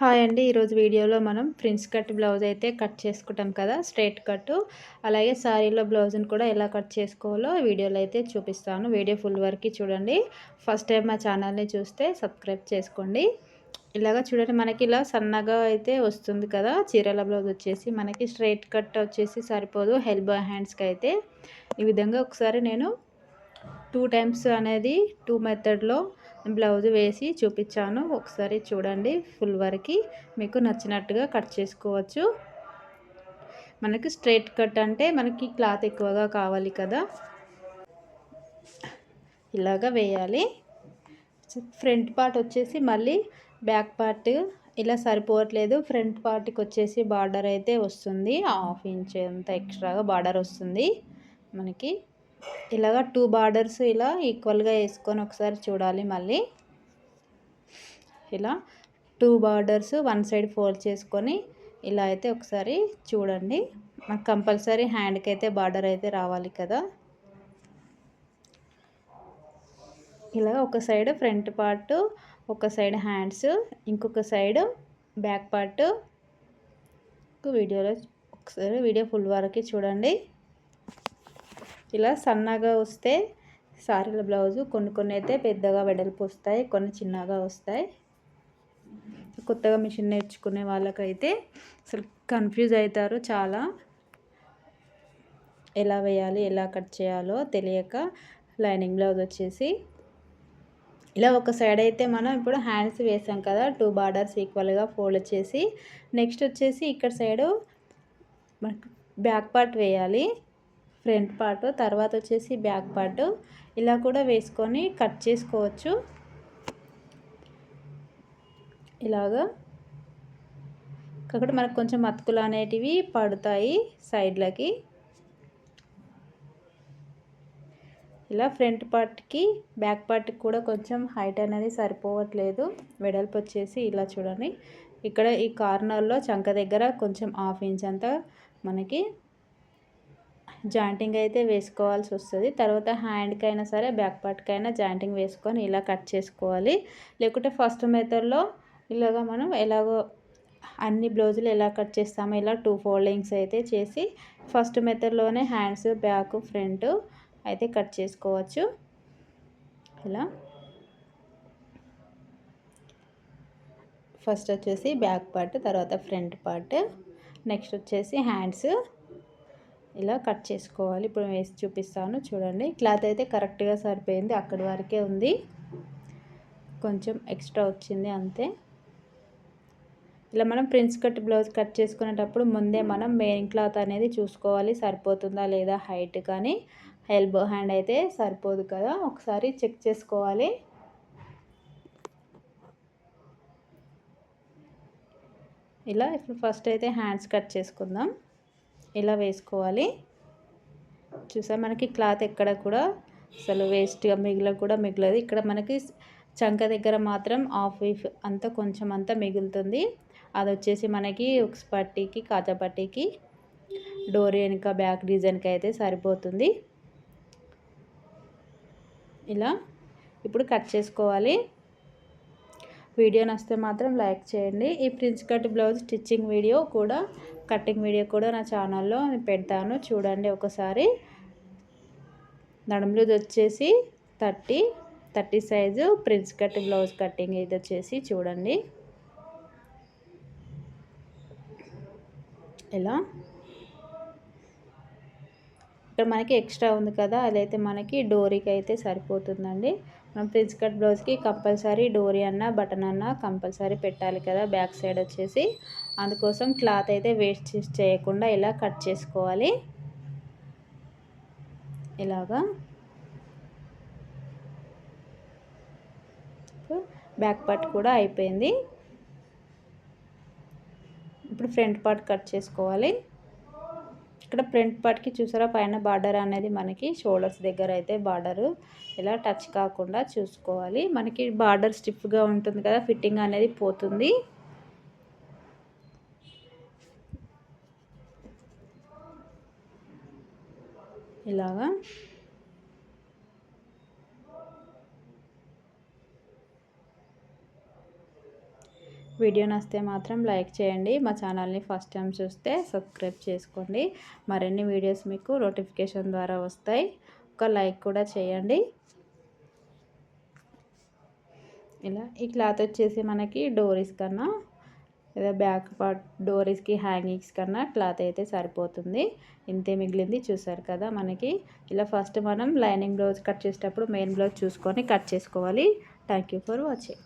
Hi అండి. ఈరోజు వీడియోలో మనం ప్రిన్స్ కట్ బ్లౌజ్ అయితే కట్ చేసుకుంటాం కదా స్ట్రైట్ కట్ అలాగే శారీలో బ్లౌజ్ని కూడా ఎలా కట్ చేసుకోవాలో వీడియోలో అయితే చూపిస్తాను. వీడియో ఫుల్ వరకు చూడండి. ఫస్ట్ టైం మా ఛానల్ని చూస్తే సబ్స్క్రైబ్ చేసుకోండి. ఇలాగ చూడండి మనకి ఇలా సన్నగా అయితే వస్తుంది కదా చీరల బ్లౌజ్ వచ్చేసి. మనకి స్ట్రైట్ కట్ వచ్చేసి సరిపోదు హెల్బో హ్యాండ్స్కి అయితే. ఈ విధంగా ఒకసారి నేను టూ టైమ్స్ అనేది టూ మెథడ్లో బ్లౌజ్ వేసి చూపించాను. ఒకసారి చూడండి ఫుల్ వరకు మీకు నచ్చినట్టుగా కట్ చేసుకోవచ్చు. మనకి స్ట్రైట్ కట్ అంటే మనకి క్లాత్ ఎక్కువగా కావాలి కదా. ఇలాగా వేయాలి. ఫ్రంట్ పార్ట్ వచ్చేసి మళ్ళీ బ్యాక్ పార్ట్ ఇలా సరిపోవట్లేదు. ఫ్రంట్ పార్ట్కి వచ్చేసి బార్డర్ అయితే వస్తుంది. హాఫ్ ఇంచ్ అంత ఎక్స్ట్రాగా బార్డర్ వస్తుంది. మనకి ఇలాగ టూ బార్డర్స్ ఇలా ఈక్వల్గా వేసుకొని ఒకసారి చూడాలి మళ్ళీ. ఇలా two borders one side fold చేసుకొని ఇలా అయితే ఒకసారి చూడండి. మనకు కంపల్సరీ హ్యాండ్కి అయితే బార్డర్ అయితే రావాలి కదా. ఇలా ఒక సైడ్ ఫ్రంట్ పార్ట్ ఒక సైడ్ హ్యాండ్స్ ఇంకొక సైడ్ బ్యాక్ పార్ట్ వీడియోలో ఒకసారి వీడియో ఫుల్ వరకు చూడండి. ఇలా సన్నగా వస్తే సారీల బ్లౌజు కొన్ని కొన్ని అయితే పెద్దగా వెడల్పు వస్తాయి కొన్ని చిన్నగా వస్తాయి. కొత్తగా మిషన్ నేర్చుకునే వాళ్ళకైతే అసలు కన్ఫ్యూజ్ అవుతారు చాలా. ఎలా వేయాలి ఎలా కట్ చేయాలో తెలియక లైనింగ్ బ్లౌజ్ వచ్చేసి. ఇలా ఒక సైడ్ అయితే మనం ఇప్పుడు హ్యాండ్స్ వేసాం కదా టూ బార్డర్స్ ఈక్వల్గా ఫోల్డ్ చేసి నెక్స్ట్ వచ్చేసి ఇక్కడ సైడు మనకు బ్యాక్ పార్ట్ వేయాలి. ఫ్రంట్ పార్ట్ తర్వాత వచ్చేసి బ్యాక్ పార్ట్. ఇలా కూడా వేసుకొని కట్ చేసుకోవచ్చు. ఇలాగా. కాకుండా మనకు కొంచెం మతుకులు అనేటివి పడతాయి సైడ్లకి. ఇలా ఫ్రంట్ పార్ట్కి బ్యాక్ పార్ట్కి కూడా కొంచెం హైట్ అనేది సరిపోవట్లేదు. వెడల్పు వచ్చేసి ఇలా చూడండి. ఇక్కడ ఈ కార్నర్లో చంక దగ్గర కొంచెం హాఫ్ ఇంచ్ అంతా మనకి జాయింటింగ్ అయితే వేసుకోవాల్సి వస్తుంది. తర్వాత హ్యాండ్కి అయినా సరే బ్యాక్ పార్ట్కి అయినా జాయింటింగ్ వేసుకొని ఇలా కట్ చేసుకోవాలి. లేకుంటే ఫస్ట్ మెథడ్లో ఇలాగ మనం ఎలాగో అన్ని బ్లౌజులు ఎలా కట్ చేస్తామో ఇలా టూ ఫోల్డింగ్స్ అయితే చేసి ఫస్ట్ మెథడ్లోనే హ్యాండ్స్ బ్యాక్ ఫ్రంట్ అయితే కట్ చేసుకోవచ్చు. ఇలా. ఫస్ట్ వచ్చేసి బ్యాక్ పార్ట్ తర్వాత ఫ్రంట్ పార్ట్ నెక్స్ట్ వచ్చేసి హ్యాండ్స్ ఇలా కట్ చేసుకోవాలి. ఇప్పుడు వేసి చూపిస్తాను. చూడండి. క్లాత్ అయితే కరెక్ట్గా సరిపోయింది. అక్కడి వరకే ఉంది. కొంచెం ఎక్స్ట్రా వచ్చింది. అంతే. ఇలా మనం ప్రిన్స్ కట్ బ్లౌజ్ కట్ చేసుకునేటప్పుడు ముందే మనం మెయిన్ క్లాత్ అనేది చూసుకోవాలి. సరిపోతుందా లేదా హైట్ కానీ. ఎల్బో హ్యాండ్ అయితే సరిపోదు కదా. ఒకసారి చెక్ చేసుకోవాలి. ఇలా ఇప్పుడు ఫస్ట్ అయితే హ్యాండ్స్ కట్ చేసుకుందాం. ఇలా వేసుకోవాలి? చూసా మనకి క్లాత్ ఎక్కడ కూడా అసలు వేస్ట్గా మిగిల కూడా మిగలదు. ఇక్కడ మనకి చంక దగ్గర మాత్రం ఆఫ్ వీఫ్ అంతా కొంచెం అంతా మిగులుతుంది. అది వచ్చేసి మనకి ఉక్స్ పట్టీకి కాజా పట్టీకి డోర్ వెనుక బ్యాక్ డిజైన్కి అయితే సరిపోతుంది. ఇలా ఇప్పుడు కట్ చేసుకోవాలి. వీడియో నచ్చితే మాత్రం లైక్ చేయండి. ఈ prince cut blouse stitching video కూడా కటింగ్ వీడియో కూడా నా ఛానల్లో పెడతాను. చూడండి ఒకసారి. నడుములు వచ్చేసి thirty thirty size prince cut blouse cutting ఇది వచ్చేసి చూడండి. ఇలా ఇక్కడ మనకి ఎక్స్ట్రా ఉంది కదా అదైతే మనకి డోరీకి అయితే సరిపోతుందండి. మనం ప్రిన్స్ కట్ బ్లౌజ్కి కంపల్సరీ డోరీ అన్న బటన్ అన్న కంపల్సరీ పెట్టాలి కదా బ్యాక్ సైడ్ వచ్చేసి. అందుకోసం క్లాత్ అయితే వేస్ట్ చేయకుండా ఇలా కట్ చేసుకోవాలి. ఇలాగా. బ్యాక్ పార్ట్ కూడా అయిపోయింది. ఇప్పుడు ఫ్రంట్ పార్ట్ కట్ చేసుకోవాలి. ఇక్కడ ప్రింట్ పార్ట్కి చూసారా? పైన బార్డర్ అనేది మనకి షోల్డర్స్ దగ్గర అయితే బార్డర్. ఇలా టచ్ కాకుండా చూసుకోవాలి. మనకి బార్డర్ స్టిఫ్గా ఉంటుంది కదా ఫిట్టింగ్ అనేది పోతుంది. ఇలాగా. వీడియో నచ్చితే మాత్రం లైక్ చేయండి. మా ఛానల్ని ఫస్ట్ టైం చూస్తే సబ్స్క్రైబ్ చేసుకోండి. మరిన్ని వీడియోస్ మీకు నోటిఫికేషన్ ద్వారా వస్తాయి. ఒక లైక్ కూడా చేయండి. ఇలా ఈ క్లాత్ వచ్చేసి మనకి డోరీస్ కన్నా లేదా బ్యాక్ పార్ట్ డోరీస్కి హ్యాంగింగ్స్ కన్నా క్లాత్ అయితే సరిపోతుంది. ఇంతే మిగిలింది చూసారు కదా మనకి. ఇలా ఫస్ట్ మనం లైనింగ్ బ్లౌజ్ కట్ చేసేటప్పుడు మెయిన్ బ్లౌజ్ చూసుకొని కట్ చేసుకోవాలి. Thank you for watching.